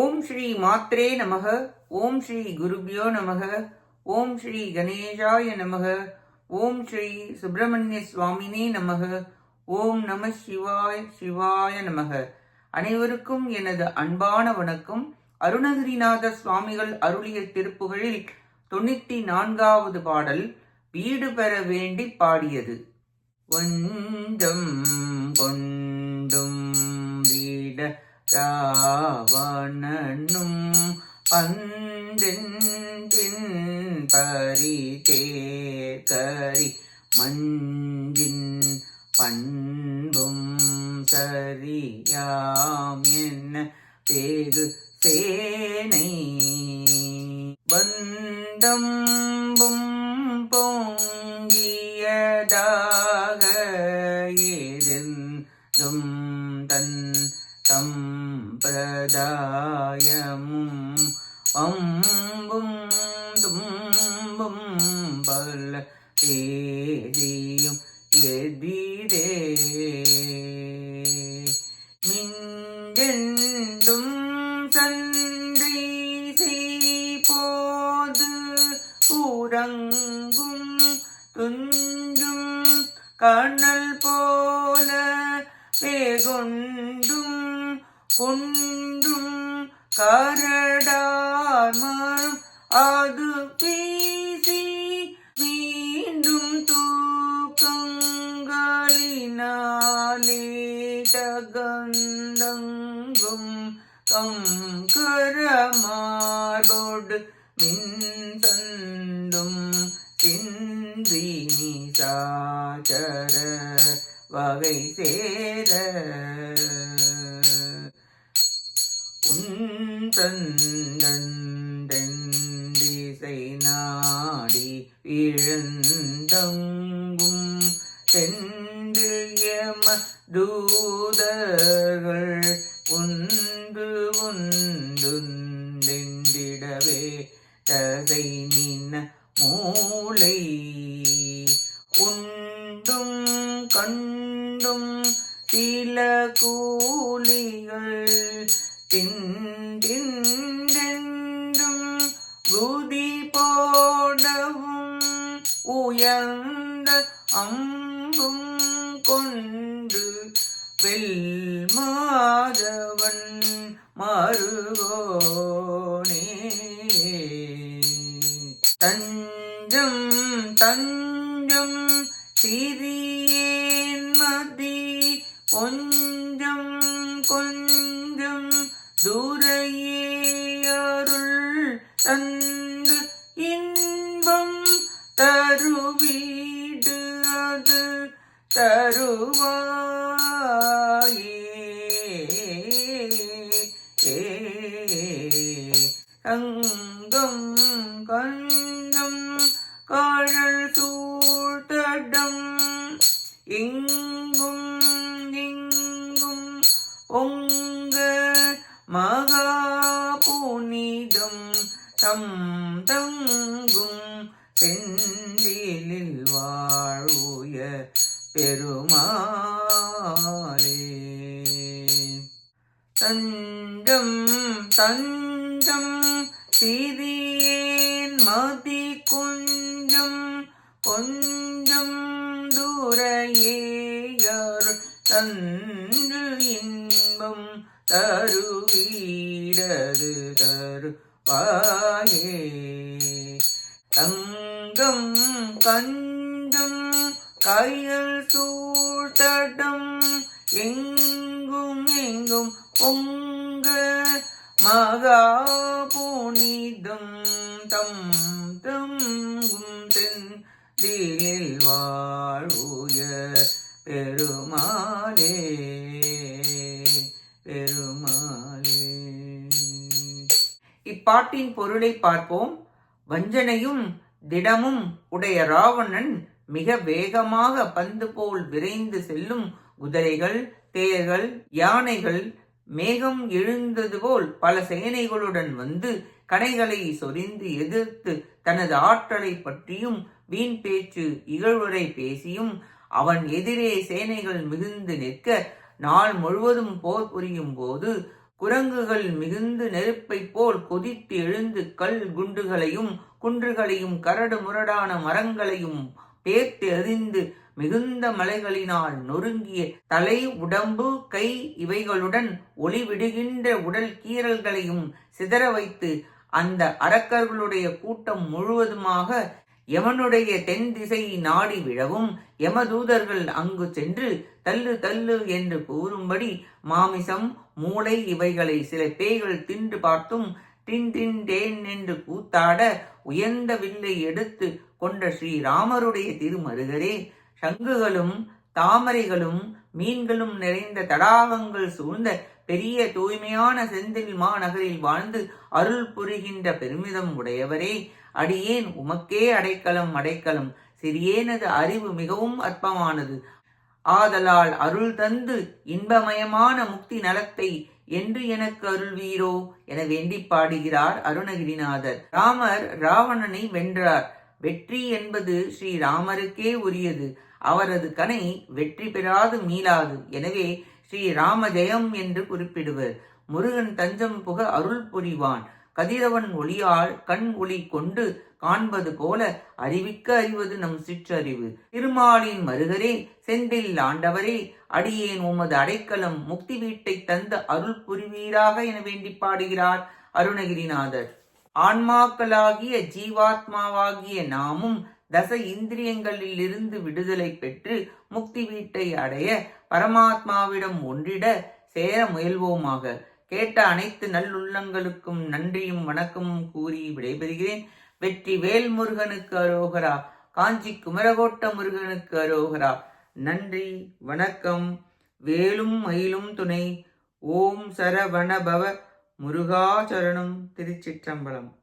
ஓம் ஸ்ரீ மாத்ரே நமக ஓம் ஸ்ரீ குருபியோ நமக ஓம் ஸ்ரீ கணேஷாய நமக ஓம் ஸ்ரீ சுப்பிரமணிய சுவாமினே நமக ஓம் நம சிவாய் சிவாய நமக. அனைவருக்கும் எனது அன்பான வணக்கம். அருணகிரிநாத சுவாமிகள் அருளிய திருப்புகளில் தொண்ணூற்றி நான்காவது பாடல் வீடு பெற வேண்டி பாடியது. வஞ்சம் கொண்டும் வீட ராவணனும் பந்தென் பரி தேக்கரி மஞ்சின் பண்பும் சரியாம் என்ன பேகு சேனை பந்தம்பும் பொங்கியதா பல எதிரே. மிஞ்செந்தும் சந்தை செய்போது உறங்கும் துஞ்சும் கண்ணல் போல வேகொண்டும் கொண்டும் கரடாமம் அது பேசி கரமார்போடு மின் சிந்தி நிசாச்சர வகை சேர உந்தந்திசை நாடி இழந்தங்கும் செந்தியம தூதர்கள் சில கூலிகள் தின்றின்றென்றும் குதி போடவும் உயர்ந்த அம்பும் கொண்டு வெல்மாதவன் மருகோனே தஞ்சம் தஞ்சம் சிறியேன் கொஞ்சம் கொஞ்சம் துரையே அருள் தந்து இன்பம் தருவீடு அது தருவாயே. அங்கம் கஞ்சம் காழல் சூழ்த்தடம் தம் தங்கும் செந்திலில் வாழுய பெருமாளே. தஞ்சம் தஞ்சம் சிறியேன் மதி கொஞ்சம் கொஞ்சம் தூரையேயர் தன்று இன்பம் தருவீடது தரு பாயே. தங்கம் கஞ்சம் கையல் சூட்டடம் எங்கும் எங்கும் பொங்க மகா இப்பாட்டின் பொருளை பார்ப்போம். வஞ்சனையும் திடமும் உடைய ராவணன் மிக வேகமாக பந்து போல் விரைந்து செல்லும் குதிரைகள் தேர்கள் யானைகள் மேகம் எழுந்தது போல் பல சேனைகளுடன் வந்து கனைகளை சொரிந்து எதிர்த்து தனது ஆற்றலை பற்றியும் வீண் பேச்சு இகழ்வுரை பேசியும் அவன் எதிரே சேனைகள் மிகுந்து நிற்க நாள் முழுவதும் போர் புரியும் போது குரங்குகள் மிகுந்து நெருப்பைப் போல் கொதித்து எழுந்து கல் குண்டுகளையும் குன்றுகளையும் கரடு முரடான மரங்களையும் பேர்த்து எறிந்து மிகுந்த மலைகளினால் நொறுங்கிய தலை உடம்பு கை இவைகளுடன் ஒளிவிடுகின்ற உடல் கீறல்களையும் சிதற வைத்து அந்த அரக்கர்களுடைய கூட்டம் முழுவதுமாக யமனுடைய தென் திசையை நாடி விழவும் யமதூதர்கள் அங்கு சென்று தள்ளு தள்ளு என்று கூறும்படி மாமிசம் மூளை இவைகளை சில பேய்கள் தின்று பார்த்தும் டின் டின் டேன் என்று கூத்தாட உயர்ந்த வில்லை எடுத்து கொண்ட ஸ்ரீராமருடைய திருமருகரே சங்குகளும் தாமரைகளும் மீன்களும் நிறைந்த தடாகங்கள் சூழ்ந்த பெரிய தூய்மையான செந்தில் மாநகரில் வாழ்ந்து அருள் புரிகின்ற பெருமிதம் உடையவரே. அடியேன் உமக்கே அடைக்கலம் அடைக்கலம். சிறியேனது அறிவு மிகவும் அற்பமானது. ஆதலால் அருள் தந்து இன்பமயமான முக்தி நலத்தை என்று எனக்கு அருள்வீரோ என வேண்டி பாடுகிறார் அருணகிரிநாதர். ராமர் ராவணனை வென்றார். வெற்றி என்பது ஸ்ரீ ராமருக்கே உரியது. அவரது கனை வெற்றி பெறாது மீளாது. எனவே ஸ்ரீ ஜெயம் என்று குறிப்பிடுவர். முருகன் தஞ்சம் புக அருள் புரிவான். கதிரவன் ஒளியால் கண் ஒளி கொண்டு காண்பது போல அறிவிக்க அறிவது நம் சிற்றறிவு. திருமாலின் மருகரே செந்தில் ஆண்டவரே அடியேன் உமது அடைக்கலம் முக்தி வீட்டை தந்த அருள் புரிவீராக என வேண்டி பாடுகிறார் அருணகிரிநாதர். ஆன்மாக்களாகிய ஜீவாத்மாவாகிய நாமும் தச இந்திரியங்களில் இருந்து விடுதலை பெற்று முக்தி வீட்டை அடைய பரமாத்மாவிடம் ஒன்றிட சேர முயல்வோமாக. கேட்ட அனைத்து நல்லுள்ளங்களுக்கும் நன்றியும் வணக்கமும் கூறி விடைபெறுகிறேன். வெற்றி வேல் முருகனுக்கு அரோகரா காஞ்சி குமரகோட்ட முருகனுக்கு அரோகரா. நன்றி வணக்கம். வேலும் மயிலும் துணை. ஓம் சரவணபவ முருகாச்சரணம் திருச்சிற்றம்பலம்.